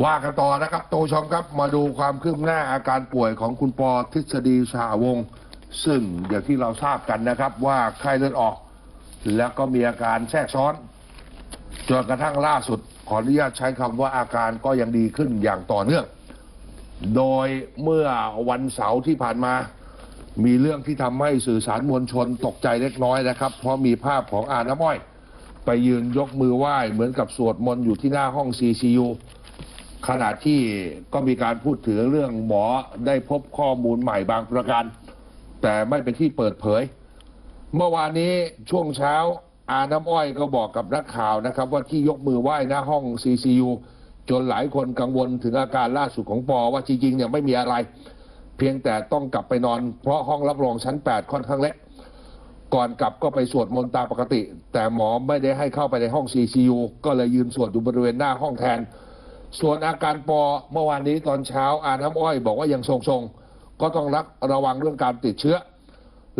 ว่ากันต่อนะครับโตชมครับมาดูความคืบหน้าอาการป่วยของคุณปอทฤษฎีสหวงศ์ซึ่งเดี๋ยวที่เราทราบกันนะครับว่าไข้เลือดออก แล้วก็มีอาการแทรกซ้อนจนกระทั่งล่าสุด ขออนุญาตใช้คำว่าอาการก็ยังดีขึ้นอย่างต่อเนื่อง โดยเมื่อวันเสาร์ที่ผ่านมา มีเรื่องที่ทำให้สื่อสารมวลชนตกใจเล็กน้อยนะครับ เพราะมีภาพของอาน้ำอ้อย ไปยืนยกมือไหว้เหมือนกับสวดมนต์อยู่ที่หน้าห้อง CCU ขณะที่ก็มีการพูดถึงเรื่องหมอได้พบข้อมูลใหม่บางประการ แต่ไม่เป็นที่เปิดเผย เมื่อวานนี้ช่วงเช้าอาน้ำอ้อยก็บอกกับนักข่าวนะครับ ว่าที่ยกมือไหว้หน้าห้อง CCU จนหลายคนกังวลถึงอาการล่าสุดของปอว่าจริงๆเนี่ยไม่มีอะไร เพียงแต่ต้องกลับไปนอน เพราะห้องรับรองชั้น 8 ค่อนข้างเล็กก่อนกลับก็ไปสวดมนต์ตามปกติ แต่หมอไม่ได้ให้เข้าไปในห้อง CCU ก็เลยยืนสวดอยู่บริเวณหน้าห้องแทน ส่วนอาการปอเมื่อวานนี้ตอนเช้าอาน้ำอ้อยบอกว่ายังทรงๆ ก็ต้องรักระวังเรื่องการติดเชื้อ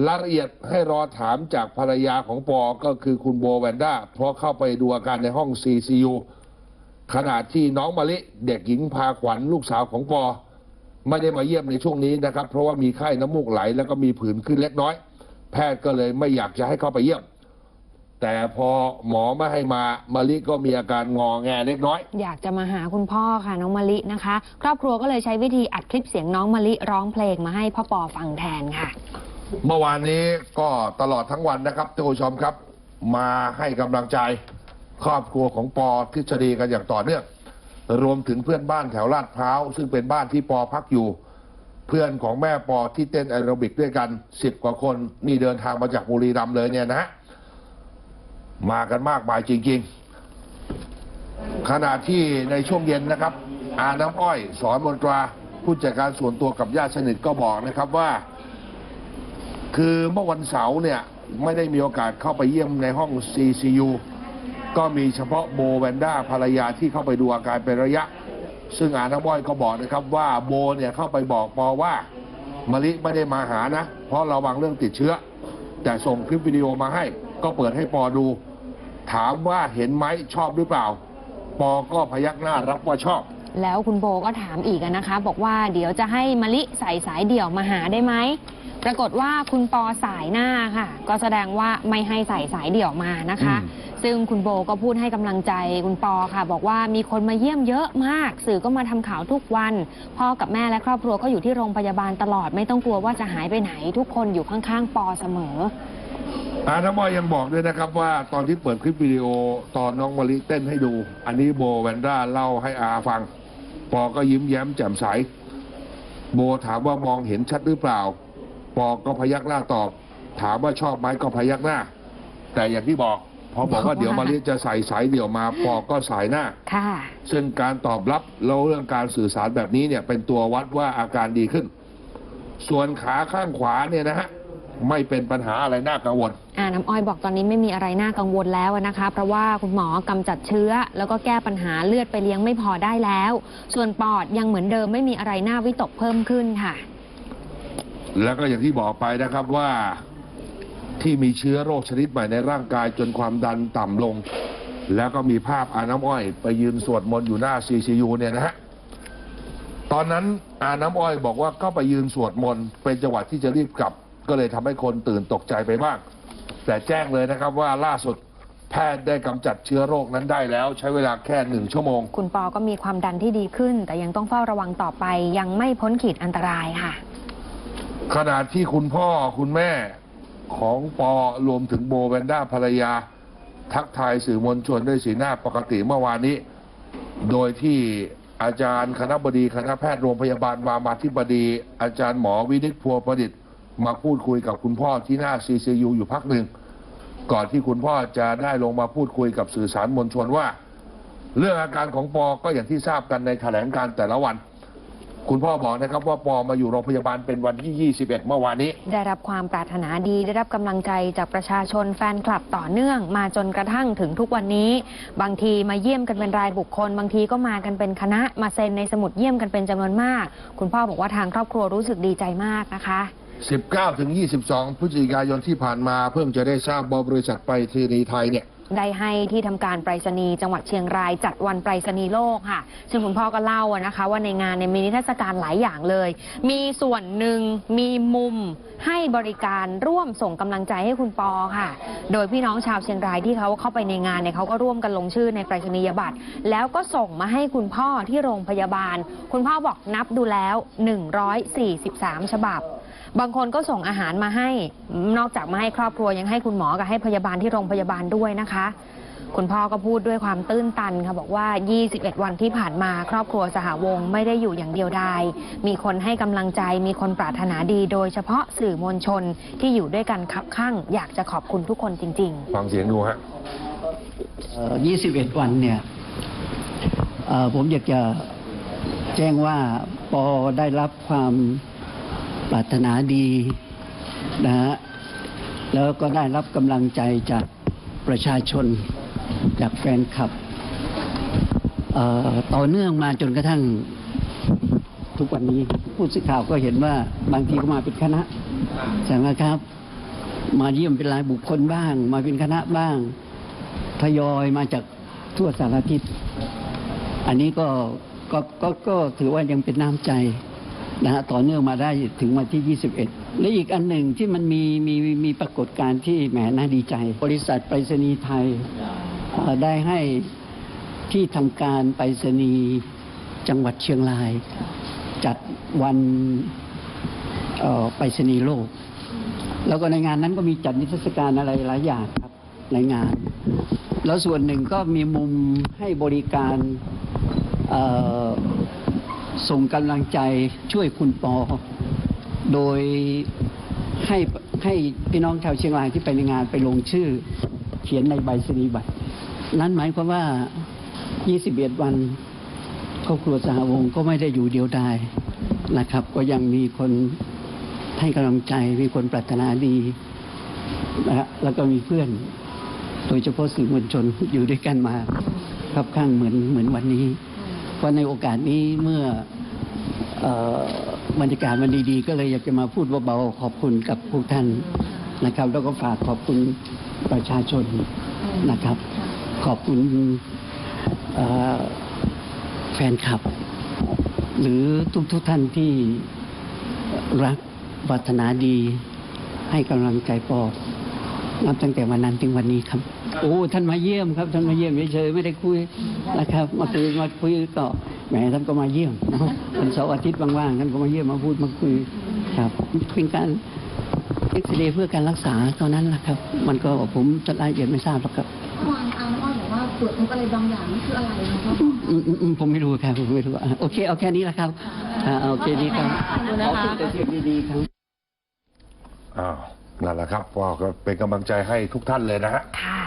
รายละเอียดให้รอถามจากภรรยาของปอก็คือคุณโบแวนด้าเพราะเข้าไปดูอาการในห้อง CCU ขณะที่น้องมะลิเด็กหญิงพาขวัญลูกสาวของปอ ไม่ได้มาเยี่ยมในช่วงนี้นะครับ เพราะว่ามีไข้น้ำมูกไหล แล้วก็มีผื่นขึ้นเล็กน้อย แพทย์ก็เลยไม่อยากจะให้เข้าไปเยี่ยม แต่พอหมอไม่ให้มามาลิก็มีอาการงอแงเล็กน้อย อยากจะมาหาคุณพ่อค่ะน้องมะลินะคะ ครอบครัวก็เลยใช้วิธีอัดคลิปเสียงน้องมะลิร้องเพลงมาให้พ่อปอฟังแทนค่ะ เมื่อวานนี้ก็ตลอดทั้งวันนะครับท่านผู้ชมครับ มาให้กำลังใจครอบครัวของปอทฤษฎีกันอย่างต่อเนื่องรวมถึงเพื่อนบ้านแถวลาดพร้าวซึ่งเป็นบ้านที่ปอพักอยู่ เพื่อนของแม่ปอที่เต้นแอโรบิกด้วยกันสิบกว่าคนนี่เดินทางมาจากบุรีรัมย์เลยเนี่ยนะฮะ มากันมากมายจริง ๆ ขณะที่ในช่วงเย็นนะครับ อาน้ำอ้อย สอนมนตราผู้จัดการส่วนตัวกับญาติสนิทก็บอกนะครับว่า คือเมื่อวันเสาร์เนี่ย ไม่ได้มีโอกาสเข้าไปเยี่ยมในห้อง CCU ก็มีเฉพาะโบแวนด้าภรรยาที่เข้าไปดูอาการเป็นระยะ ซึ่งอาน้ำอ้อยก็บอกนะครับว่าโบเนี่ยเข้าไปบอกปอว่ามะลิไม่ได้มาหานะ เพราะระวังเรื่องติดเชื้อ แต่ส่งคลิปวิดีโอมาให้ ก็เปิดให้ปอดู ถามว่าเห็นไหมชอบหรือเปล่า ปอก็พยักหน้ารับว่าชอบ แล้วคุณโบก็ถามอีกอะนะคะ บอกว่าเดี๋ยวจะให้มะลิใส่สายเดี่ยวมาหาได้ไหมปรากฏว่าคุณปอสายหน้าค่ะ ก็แสดงว่าไม่ให้ใส่สายเดี่ยวมานะคะอืมซึ่งคุณโบก็พูดให้กำลังใจคุณปอค่ะ บอกว่ามีคนมาเยี่ยมเยอะมาก สื่อก็มาทำข่าวทุกวัน พ่อกับแม่และครอบครัวก็อยู่ที่โรงพยาบาลตลอดไม่ต้องกลัวว่าจะหายไปไหน ทุกคนอยู่ข้างๆ ปอเสมอ อาน้ำอ้อยยังบอกด้วยนะครับว่าตอนที่เปิดคลิปวิดีโอตอนน้องมะลิเต้นให้ดู อันนี้โบแวนด้าเล่าให้อาฟัง ปอก็ยิ้มแย้มแจ่มใส โบถามว่ามองเห็นชัดหรือเปล่า ปอก็พยักหน้าตอบ ถามว่าชอบไหมก็พยักหน้า แต่อย่างที่บอก พอบอกว่าเดี๋ยวมะลิจะใส่สายเดี่ยวมา ปอก็สายหน้าค่ะซึ่งการตอบรับแล้วเรื่องการสื่อสารแบบนี้เนี่ยเป็นตัววัดว่าอาการดีขึ้น ส่วนขาข้างขวาเนี่ยนะฮะไม่เป็นปัญหาอะไรน่ากังวลอ่า น้ำอ้อยบอกตอนนี้ไม่มีอะไรน่ากังวลแล้วนะคะ เพราะว่าคุณหมอกำจัดเชื้อ แล้วก็แก้ปัญหาเลือดไปเลี้ยงไม่พอได้แล้ว ส่วนปอดยังเหมือนเดิมไม่มีอะไรน่าวิตกเพิ่มขึ้นค่ะ แล้วก็อย่างที่บอกไปนะครับว่าที่มีเชื้อโรคชนิดใหม่ในร่างกายจนความดันต่ำลง แล้วก็มีภาพอาน้ำอ้อย ไปยืนสวดมนต์อยู่หน้า CCU เนี่ยนะฮะตอนนั้นอาน้ำอ้อยบอกว่าก็ไปยืนสวดมนต์เป็นจังหวะที่จะรีบกลับ ก็เลยทำให้คนตื่นตกใจไปบ้าง แต่แจ้งเลยนะครับว่าล่าสุดแพทย์ได้กำจัดเชื้อโรคนั้นได้แล้ว ใช้เวลาแค่หนึ่งชั่วโมง คุณปอก็มีความดันที่ดีขึ้น แต่ยังต้องเฝ้าระวังต่อไป ยังไม่พ้นขีดอันตรายค่ะ ขณะที่คุณพ่อคุณแม่ของปอรวมถึงโบแวนด้าภรรยา ทักทายสื่อมวลชนด้วยสีหน้าปกติเมื่อวานนี้ โดยที่อาจารย์คณะบดีคณะแพทย์โรงพยาบาลรามาธิบดี อาจารย์หมอวินิจพัวประดิษฐ์ มาพูดคุยกับคุณพ่อที่หน้า CCU อยู่พักหนึ่ง ก่อนที่คุณพ่อจะได้ลงมาพูดคุยกับสื่อสารมวลชนว่า เรื่องอาการของปอก็อย่างที่ทราบกันในแถลงการแต่ละวัน คุณพ่อบอกนะครับว่าปอมาอยู่โรงพยาบาลเป็นวันที่ 21 เมื่อวานนี้ ได้รับความปรารถนาดีได้รับกำลังใจจากประชาชนแฟนคลับต่อเนื่อง มาจนกระทั่งถึงทุกวันนี้ บางทีมาเยี่ยมกันเป็นรายบุคคล บางทีก็มากันเป็นคณะมาเซ็นในสมุดเยี่ยมกันเป็นจำนวนมาก คุณพ่อบอกว่าทางครอบครัวรู้สึกดีใจมากนะคะ 19 ถึง 22 พฤศจิกายนที่ผ่านมาเพิ่งจะได้ทราบบริษัทไปรษณีย์ไทยเนี่ยได้ให้ที่ทำการไปรษณีย์จังหวัดเชียงรายจัดวันไปรษณีย์โลกค่ะ ซึ่งคุณพ่อก็เล่านะคะ ว่าในงานเนี่ยมีนิทรรศการหลายอย่างเลย มีส่วนหนึ่งมีมุมให้บริการร่วมส่งกำลังใจให้คุณปอค่ะ โดยพี่น้องชาวเชียงรายที่เขาเข้าไปในงานเนี่ยเขาก็ร่วมกันลงชื่อในไปรษณียบัตร แล้วก็ส่งมาให้คุณพ่อที่โรงพยาบาล คุณพ่อบอกนับดูแล้ว 143 ฉบับ บางคนก็ส่งอาหารมาให้ นอกจากมาให้ครอบครัวยังให้คุณหมอกับให้พยาบาลที่โรงพยาบาลด้วยนะคะ คุณพ่อก็พูดด้วยความตื้นตันค่ะบอกว่า 21 วันที่ผ่านมาครอบครัวสหวงศ์ไม่ได้อยู่อย่างเดียวดาย มีคนให้กำลังใจ มีคนปรารถนาดี โดยเฉพาะสื่อมวลชนที่อยู่ด้วยกันคับข้างอยากจะขอบคุณทุกคนจริงฟังเสียงดูฮะเอ่อ21 วันเนี่ยเอ่อผมอยากจะแจ้งว่าปอได้รับความ ปรารถนาดีนะฮะแล้วก็ได้รับกำลังใจจากประชาชนจากแฟนคลับต่อเนื่องมาจนกระทั่งทุกวันนี้ผู้สื่อข่าวก็เห็นว่าบางทีก็มาเป็นคณะใช่ไหมครับ มาเยี่ยมเป็นรายบุคคลบ้าง มาเป็นคณะบ้างทยอยมาจากทั่วสารทิศ อันนี้ก็ก็ก็ก็ถือว่ายังเป็นน้ำใจ นะฮะต่อเนื่องมาได้ถึงวันที่ 21 และอีกอันหนึ่งที่มันมีมีมีปรากฏการณ์ที่แหมน่าดีใจ บริษัทไปรษณีย์ไทยได้ให้ที่ทำการไปรษณีย์จังหวัดเชียงราย จัดวันไปรษณีย์โลก แล้วก็ในงานนั้นก็มีจัดนิทรรศการอะไรหลายอย่างครับในงาน แล้วส่วนหนึ่งก็มีมุมให้บริการ ส่งกำลังใจช่วยคุณปอ โดยให้ให้พี่น้องชาวเชียงรายที่ไปในงานไปลงชื่อ เขียนในใบสนีบัตร นั้นหมายความว่า 21 วันครอบครัวสหวงก็ไม่ได้อยู่เดียวดายนะครับ ก็ยังมีคนให้กำลังใจมีคนปรารถนาดีนะฮะแล้วก็มีเพื่อน โดยเฉพาะสื่อมวลชนอยู่ด้วยกันมาครับข้างเหมือนเหมือนวันนี้ เพราะในโอกาสนี้เมื่ออบรรยากาศมันดีๆ ก็เลยอยากจะมาพูดเบาๆขอบคุณกับพวกท่านนะครับ แล้วก็ฝากขอบคุณประชาชนนะครับ ขอบคุณแฟนคลับ หรือทุกๆท่านที่รักปรารถนาดีให้กำลังใจปอนับตั้งแต่วันนั้นถึงวันนี้ครับ โอ้ท่านมาเยี่ยมครับ ท่านมาเยี่ยมเฉยๆไม่ได้คุยนะครับ มาคุยมาคุยก็แหมท่านก็มาเยี่ยมเนาะวันเสาร์อาทิตย์ว่างๆท่านก็มาเยี่ยมมาพูดมาคุยครับเป็นการเอ็กซเรย์เพื่อการรักษาเท่านั้นแหละครับ มันก็ผมจะรายละเอียดไม่ทราบหรอกครับเมื่อวานอาร์มอ้อยบอกว่าตรวจพบอะไรบางอย่างนี่คืออะไรนะคะอืมอืมอืมผมไม่รู้ครับผมไม่รู้อะโอเคเอาแค่นี้แหละครับอ่าเอาโอเคดีครับขอบคุณนะคะขอแต่เสียงดีๆครับอ้าวนั่นแหละครับก็เป็นกำลังใจให้ทุกท่านเลยนะฮะๆค่ะ